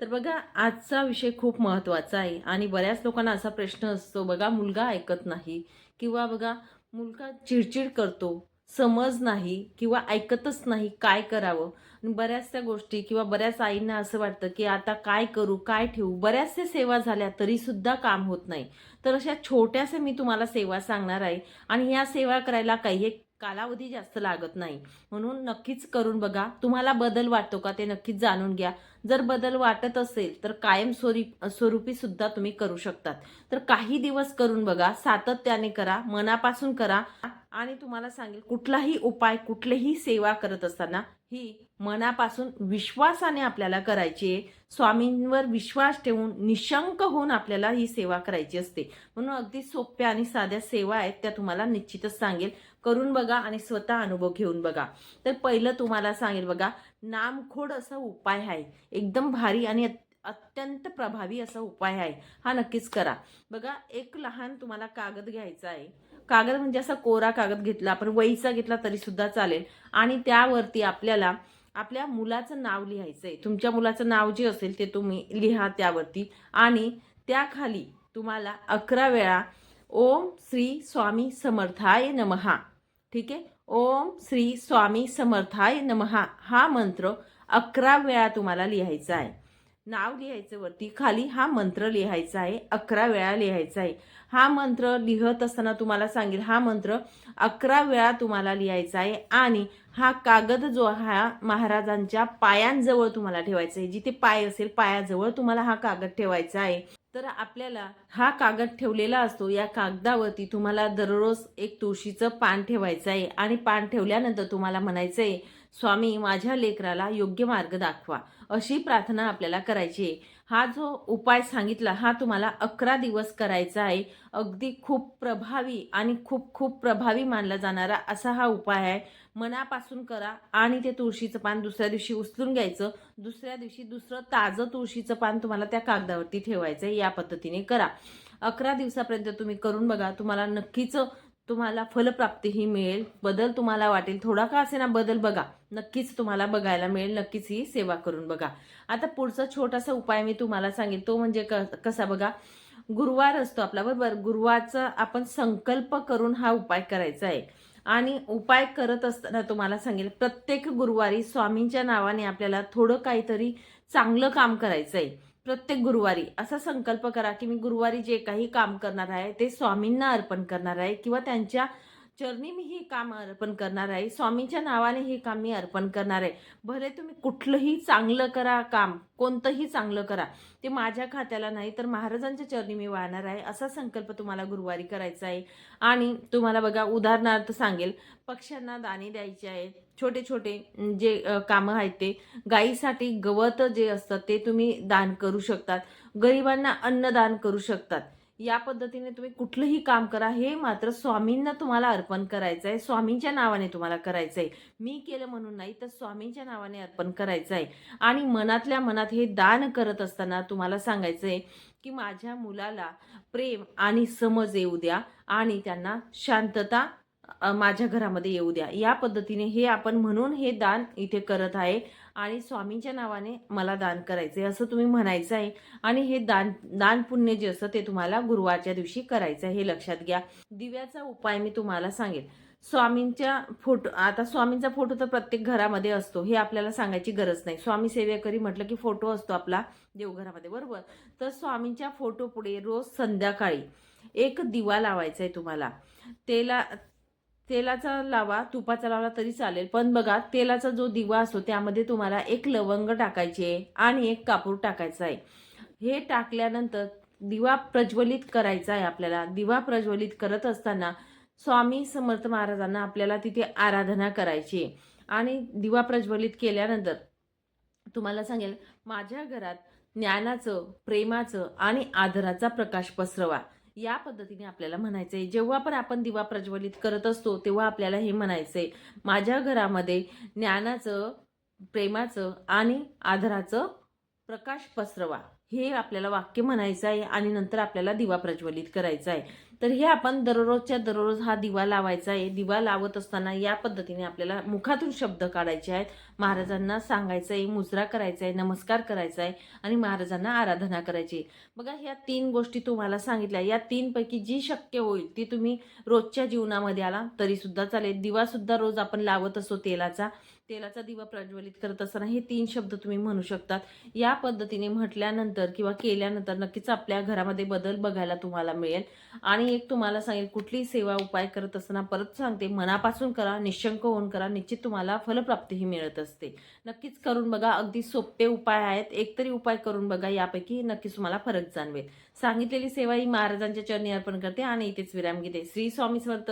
तर बघा आजचा विषय खूप महत्त्वाचा आहे आणि बऱ्याच लोकांना असा प्रश्न असतो बघा मुलगा ऐकत नाही किंवा बघा मुलगा चिडचिड करतो. समज नाही किंवा ऐकतच नाही काय करावं. बऱ्याचशा गोष्टी किंवा बऱ्याच आईंना असं वाटतं की आता काय करू काय ठेवू? बऱ्याचशा सेवा झाल्या तरीसुद्धा काम होत नाही. तर अशा छोट्याशा मी तुम्हाला सेवा सांगणार आहे आणि ह्या सेवा करायला काही एक कालावधी जास्त लागत नाही. म्हणून नक्कीच करून बघा. तुम्हाला बदल वाटतो का ते नक्कीच जाणून घ्या. जर बदल वाटत असेल तर कायम स्वरूप स्वरूपी सुद्धा तुम्ही करू शकतात. तर काही दिवस करून बघा. सातत्याने करा. मनापासून करा. आणि तुम्हाला सांगेल कुठलाही उपाय कुठलीही सेवा करत असताना ही मनापासून विश्वासाने आपल्याला करायची आहे. स्वामींवर विश्वास ठेवून निशंक होऊन आपल्याला ही सेवा करायची असते. म्हणून अगदी सोप्या आणि साध्या सेवा आहेत त्या तुम्हाला निश्चितच सांगेल. करून बघा आणि स्वतः अनुभव घेऊन बघा. तर पहिलं तुम्हाला सांगेल बघा नामखोड असा उपाय आहे. एकदम भारी आणि अत- अत्यंत प्रभावी असा उपाय आहे. हा नक्कीच करा. बघा एक लहान तुम्हाला कागद घ्यायचा आहे. कागद म्हणजे असा कोरा कागद घेतला आपण वहीचा घेतला तरी सुद्धा चालेल. आणि त्यावरती आपल्याला आपल्या मुलाचं नाव लिहायचं आहे तुमच्या मुलाचं नाव जे असेल ते तुम्ही लिहा त्यावरती. आणि त्याखाली तुम्हाला अकरा वेळा ओम श्री स्वामी समर्थाय नमहा. ठीक आहे? ओम श्री स्वामी समर्थाय नमहा. हा मंत्र अकरा वेळा तुम्हाला लिहायचा आहे. नाव लिहायचं वरती. खाली हा मंत्र लिहायचा आहे अकरा वेळा लिहायचा आहे. हा मंत्र लिहत असताना तुम्हाला सांगेल हा मंत्र अकरा वेळा तुम्हाला लिहायचा आहे. आणि हा कागद जो हा महाराजांच्या पायांजवळ तुम्हाला ठेवायचा आहे. जिथे पाय असेल पायाजवळ तुम्हाला हा कागद ठेवायचा आहे. तर आपल्याला हा कागद ठेवलेला असतो. या कागदावरती तुम्हाला दररोज एक तुळशीचं पान ठेवायचं आहे. आणि पान ठेवल्यानंतर तुम्हाला म्हणायचं आहे स्वामी माझ्या लेकराला योग्य मार्ग दाखवा. अशी प्रार्थना आपल्याला करायची आहे. हा जो उपाय सांगितला हा तुम्हाला अकरा दिवस करायचा आहे. अगदी खूप प्रभावी आणि खूप खूप प्रभावी मानला जाणारा असा हा उपाय आहे. मनापासून करा आणि ते तुळशीचं पान दुसऱ्या दिवशी उचलून घ्यायचं. दुसऱ्या दिवशी दुसरं ताजं तुळशीचं पान तुम्हाला त्या कागदावरती ठेवायचं आहे. या पद्धतीने करा. अकरा दिवसापर्यंत तुम्ही करून बघा. तुम्हाला नक्कीच तुम्हाला फलप्राप्ती ही मिळेल. बदल तुम्हाला वाटेल. थोडा का असे ना बदल बघा. नक्कीच तुम्हाला बघायला मिळेल. नक्कीच ही सेवा करून बघा. आता पुढचा छोटासा उपाय मी तुम्हाला सांगेल तो म्हणजे क कसा बघा? गुरुवार असतो आपला बरोबर गुरुवारचा आपण संकल्प करून हा उपाय करायचा आहे. आणि उपाय करत असताना तुम्हाला सांगेल प्रत्येक गुरुवारी स्वामींच्या नावाने आपल्याला थोडं काहीतरी चांगलं काम करायचं आहे प्रत्येक गुरुवारी असा संकल्प करा की मी गुरुवारी जे काही काम करणार आहे ते स्वामींना अर्पण करणार आहे किंवा त्यांच्या चरणी मी ही काम अर्पण करणार आहे. स्वामींच्या नावाने हे काम मी अर्पण करणार आहे. भले तुम्ही कुठलंही चांगलं करा काम कोणतंही चांगलं करा ते माझ्या खात्याला नाही तर महाराजांच्या चरणी मी वाहणार आहे असा संकल्प तुम्हाला गुरुवारी करायचा आहे. आणि तुम्हाला बघा उदाहरणार्थ सांगेल पक्ष्यांना दाणे द्यायचे आहे. छोटे छोटे जे कामं आहेत ते गाईसाठी गवत जे असतात ते तुम्ही दान करू शकतात. गरिबांना अन्नदान करू शकतात. या पद्धतीने तुम्ही कुठलंही काम करा. हे मात्र स्वामींना तुम्हाला अर्पण करायचं आहे स्वामींच्या नावाने तुम्हाला करायचं आहे मी केलं म्हणून नाही तर स्वामींच्या नावाने अर्पण करायचं आहे आणि मनातल्या मनात हे दान करत असताना तुम्हाला सांगायचं आहे की माझ्या मुलाला प्रेम आणि समज येऊ द्या आणि त्यांना शांतता माझ्या घरामध्ये येऊ द्या. या पद्धतीने हे आपण म्हणून हे दान इथे करत आहे आणि स्वामींच्या नावाने मला दान करायचे असं तुम्ही म्हणायचं आहे. आणि हे दान दान पुण्य जे असतं ते तुम्हाला गुरुवारच्या दिवशी करायचं आहे. हे लक्षात घ्या. दिव्याचा उपाय मी तुम्हाला सांगेल. स्वामींच्या फोटो आता स्वामींचा फोटो तर प्रत्येक घरामध्ये असतो. हे आपल्याला सांगायची गरज नाही. स्वामी सेवेकरी म्हटलं की फोटो असतो आपला देवघरामध्ये बरोबर? तर स्वामींच्या फोटो पुढे रोज संध्याकाळी एक दिवा लावायचा आहे तुम्हाला. तेला तेलाचा लावा तुपाचा लावला तरी चालेल. पण बघा तेलाचा जो दिवा असतो त्यामध्ये तुम्हाला एक लवंग टाकायचे आणि एक कापूर टाकायचा आहे. हे टाकल्यानंतर दिवा प्रज्वलित करायचा आहे आपल्याला. दिवा प्रज्वलित करत असताना स्वामी समर्थ महाराजांना आपल्याला तिथे आराधना करायची आहे. आणि दिवा प्रज्वलित केल्यानंतर तुम्हाला सांगेल माझ्या घरात ज्ञानाचं प्रेमाचं आणि आदराचा प्रकाश पसरवा. या पद्धतीने आपल्याला म्हणायचं आहे जेव्हा पण आपण दिवा प्रज्वलित करत असतो तेव्हा आपल्याला हे म्हणायचं आहे माझ्या घरामध्ये ज्ञानाचं प्रेमाचं आणि आदराचं प्रकाश पसरवा. हे आपल्याला वाक्य म्हणायचं आहे आणि नंतर आपल्याला दिवा प्रज्वलित करायचा आहे. तर हे आपण दररोजच्या दररोज हा दिवा लावायचा आहे. दिवा लावत असताना या पद्धतीने आपल्याला मुखातून शब्द काढायचे आहेत. महाराजांना सांगायचं आहे मुजरा करायचा आहे नमस्कार करायचा आहे आणि महाराजांना आराधना करायची. आहे. बघा ह्या तीन गोष्टी तुम्हाला सांगितल्या. या तीनपैकी जी शक्य होईल ती तुम्ही रोजच्या जीवनामध्ये आला तरीसुद्धा चालेल. दिवासुद्धा रोज आपण लावत असतो तेलाचा. तेलाचा दिवा प्रज्वलित करत असताना हे तीन शब्द तुम्ही म्हणू शकतात. या पद्धतीने म्हटल्यानंतर किंवा केल्यानंतर नक्कीच आपल्या घरामध्ये बदल बघायला तुम्हाला मिळेल. आणि एक तुम्हाला सांगेल कुठलीही सेवा उपाय करत असताना परत सांगते मनापासून करा निशंक होऊन करा निश्चित तुम्हाला फलप्राप्तीही मिळत असते. नक्कीच करून बघा अगदी सोपे उपाय आहेत. एकतरी उपाय करून बघा यापैकी नक्कीच तुम्हाला फरक जाणवेल. सांगितलेली सेवा ही महाराजांच्या चरणी अर्पण करते आणि इथेच विराम घेते. श्री स्वामी समर्थ.